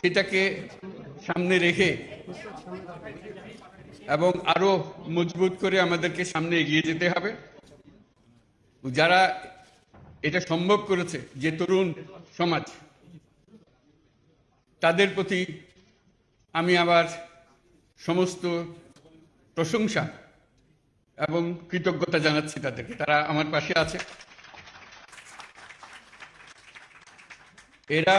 সেটাকে সামনে রেখে এবং আরও মজবুত করে আমাদেরকে সামনে এগিয়ে যেতে হবে। যারা এটা সম্ভব করেছে, যে তরুণ সমাজ, তাদের প্রতি আমি আবার সমস্ত প্রশংসা এবং কৃতজ্ঞতা জানাচ্ছি তাদেরকে। তারা আমার পাশে আছে। এরা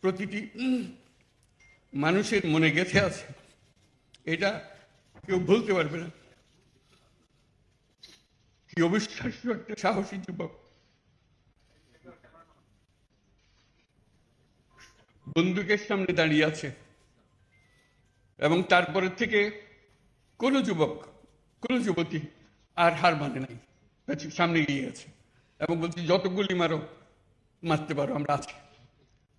প্রতিটি মানুষের মনে গেঁথে আছে। এটা কেউ ভুলতে পারবে না। কি অবিশ্বাস্য একটা সাহসী যুবক। বন্দুকের সামনে দাঁড়িয়ে আছে। এবং তারপরের থেকে কোনো যুবক, কোনো যুবতী আর হার মানে নাই। সামনে গিয়ে আছে। এবং বলছি যত গুলি মারো, মারতে পারো, আমরা আছি।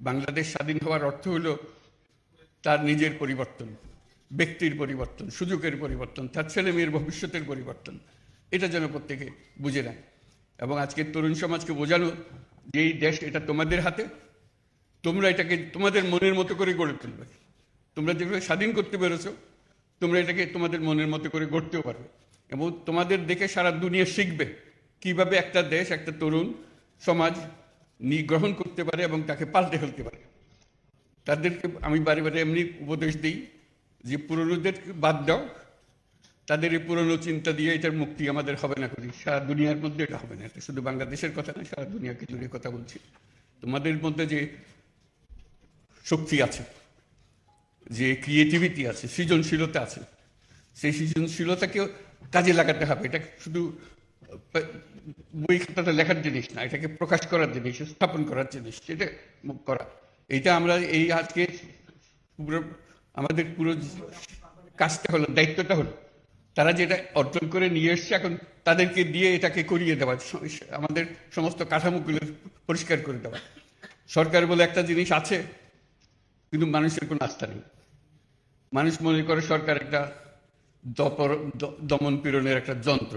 বাংলাদেশ স্বাধীন হওয়ার অর্থ হলো তার নিজের পরিবর্তন, ব্যক্তির পরিবর্তন, সুযোগের পরিবর্তন, তার ছেলে মেয়ের ভবিষ্যতের পরিবর্তন। এটা যেন প্রত্যেকে বুঝে নেয়। এবং আজকের তরুণ সমাজকে বোঝানো যে এই দেশ এটা তোমাদের হাতে, তোমরা এটাকে তোমাদের মনের মতো করে গড়ে তুলবে। তোমরা যেভাবে স্বাধীন করতে পেরেছ, তোমরা এটাকে তোমাদের মনের মতো করে গড়তেও পারবে। এবং তোমাদের দেখে সারা দুনিয়া শিখবে কীভাবে একটা দেশ, একটা তরুণ সমাজ নি গ্রহণ করতে পারে এবং তাকে পাল্টে ফেলতে পারে। তাদেরকে আমি বারে বারে এমনি উপদেশ দিই যে পুরনোদের বাদ দাও। তাদের এই পুরনো চিন্তা দিয়ে এটার মুক্তি আমাদের হবে না করি। সারা দুনিয়ার মধ্যে এটা হবে না। এটা শুধু বাংলাদেশের কথা না, সারা দুনিয়াকে জুড়ে কথা বলছি। তোমাদের মধ্যে যে শক্তি আছে, যে ক্রিয়েটিভিটি আছে, সৃজনশীলতা আছে, সেই সৃজনশীলতাকেও কাজে লাগাতে হবে। এটা শুধু বই খাতাতে লেখার জিনিস না এটাকে প্রকাশ করার জিনিস স্থাপন করার জিনিস সেটা করা এটা আমরা এই আজকে পুরো আমাদের পুরো কাজটা হলো দায়িত্বটা হলো তারা যেটা অর্জন করে নিয়ে এসছে এখন তাদেরকে দিয়ে এটাকে করিয়ে দেওয়া আমাদের সমস্ত কাঠামোগুলো পরিষ্কার করে দেওয়া সরকার বলে একটা জিনিস আছে কিন্তু মানুষের কোনো আস্থা নেই মানুষ মনে করে সরকার একটা দমন পীড়নের একটা যন্ত্র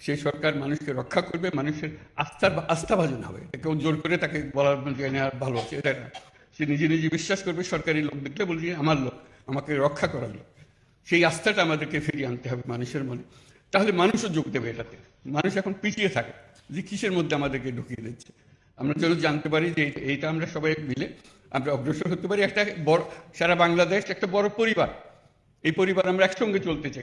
সেই সরকার মানুষকে রক্ষা করবে, মানুষের আস্থার আস্থাভাজন হবে। কেউ জোর করে তাকে বলার যে নেওয়ার ভালো আছে, এটা না। সে নিজে নিজে বিশ্বাস করবে, সরকারি লোক দেখলে বলবে যে আমার লোক, আমাকে রক্ষা করার লোক। সেই আস্থাটা আমাদেরকে ফিরিয়ে আনতে হবে মানুষের মনে। তাহলে মানুষও যোগ দেবে এটাতে। মানুষ এখন পিছিয়ে থাকে, যে কিসের মধ্যে আমাদেরকে ঢুকিয়ে দিচ্ছে। আমরা যেন জানতে পারি যে এই- এইটা আমরা সবাই মিলে আমরা অগ্রসর হতে পারি। একটা বড় সারা বাংলাদেশ একটা বড় পরিবার। এই পরিবার আমরা একসঙ্গে চলতে চাই।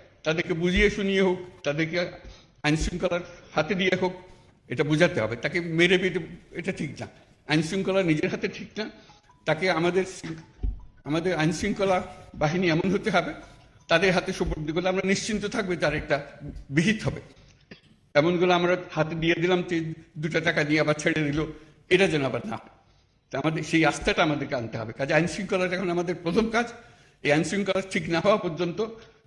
তাদেরকে বুঝিয়ে শুনিয়ে হোক, তাদেরকে আইন শৃঙ্খলার হাতে দিয়ে হোক, এটা বোঝাতে হবে। তাকে মেরে পেটে এটা ঠিক না। আইন শৃঙ্খলা নিজের হাতে ঠিক না। তাকে আমাদের আমাদের আইন শৃঙ্খলা বাহিনী এমন হতে হবে, তাদের হাতে সুপর্দ করলে আমরা নিশ্চিন্ত থাকবে তার একটা বিহিত হবে। এমনগুলো আমরা হাতে দিয়ে দিলাম, যে দুটো টাকা দিয়ে আবার ছেড়ে দিল, এটা যেন আবার না তা আমাদের সেই আস্থাটা আমাদেরকে আনতে হবে। কাজে আইন শৃঙ্খলাটা এখন আমাদের প্রথম কাজ। এই আইন শৃঙ্খলা ঠিক না হওয়া পর্যন্ত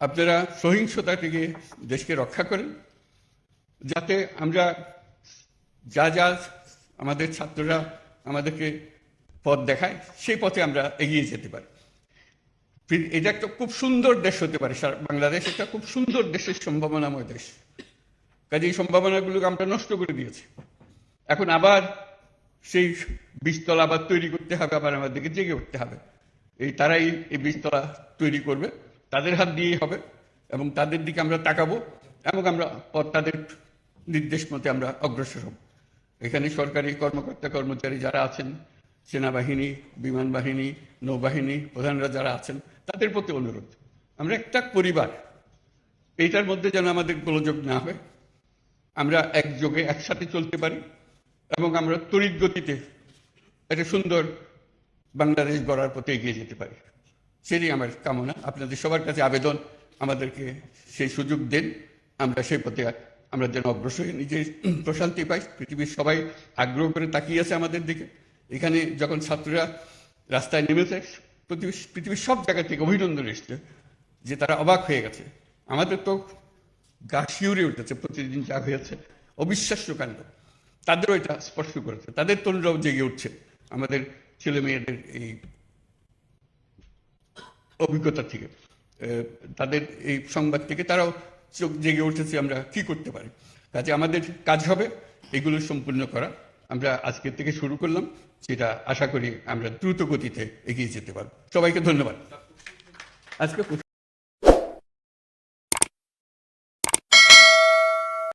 আপনারা সহিংসতা থেকে দেশকে রক্ষা করেন, যাতে আমরা যা যা আমাদের ছাত্ররা আমাদেরকে পথ দেখায়, সেই পথে আমরা এগিয়ে যেতে পারি। এটা একটা খুব সুন্দর দেশ হতে পারে বাংলাদেশ একটা খুব সুন্দর দেশের সম্ভাবনাময় দেশ। কাজে এই সম্ভাবনাগুলোকে আমরা নষ্ট করে দিয়েছি। এখন আবার সেই বীজতলা আবার তৈরি করতে হবে, আবার আমাদেরকে জেগে উঠতে হবে। এই তারাই এই বীজতলা তৈরি করবে। তাদের হাত দিয়েই হবে এবং তাদের দিকে আমরা তাকাবো এবং আমরা তাদের নির্দেশ মতে আমরা অগ্রসর হব। এখানে সরকারি কর্মকর্তা কর্মচারী যারা আছেন, সেনাবাহিনী, বিমান বাহিনী, নৌবাহিনী, প্রধানরা যারা আছেন, তাদের প্রতি অনুরোধ। আমরা একটা পরিবার, এইটার মধ্যে যেন আমাদের গোলযোগ না হয়। আমরা একযোগে একসাথে চলতে পারি এবং আমরা তড়িৎ গতিতে একটা সুন্দর বাংলাদেশ গড়ার পথে এগিয়ে যেতে পারি। সেটাই আমার কামনা। আপনাদের সবার কাছে আবেদন আমাদেরকে সেই সুযোগ দেন। আমরা সেই পথে আমরা যেন অগ্রসর নিজের প্রশান্তি পাই, পৃথিবীর সবাই আগ্রহ করে তাকিয়ে আছে আমাদের দিকে। এখানে যখন ছাত্ররা রাস্তায় নেমেছে পৃথিবীর সব জায়গা থেকে অভিনন্দন এসছে যে তারা অবাক হয়ে গেছে। আমাদের তো গা শিউরে উঠেছে, প্রতিদিন যা হয়েছে। অবিশ্বাস্য কাণ্ড। তাদেরও এটা স্পর্শ করেছে। তাদের তরুণরাও জেগে উঠছে। আমাদের ছেলে মেয়েদের এই অভিজ্ঞতা থেকে তাদের এই সংবাদ থেকে তারাও চোখ জেগে উঠেছে আমরা কি করতে পারি। কাজে আমাদের কাজ হবে এগুলো সম্পূর্ণ করা। আমরা আজকের থেকে শুরু করলাম, সেটা আশা করি আমরা দ্রুত গতিতে এগিয়ে যেতে পারব। সবাইকে ধন্যবাদ। আজকে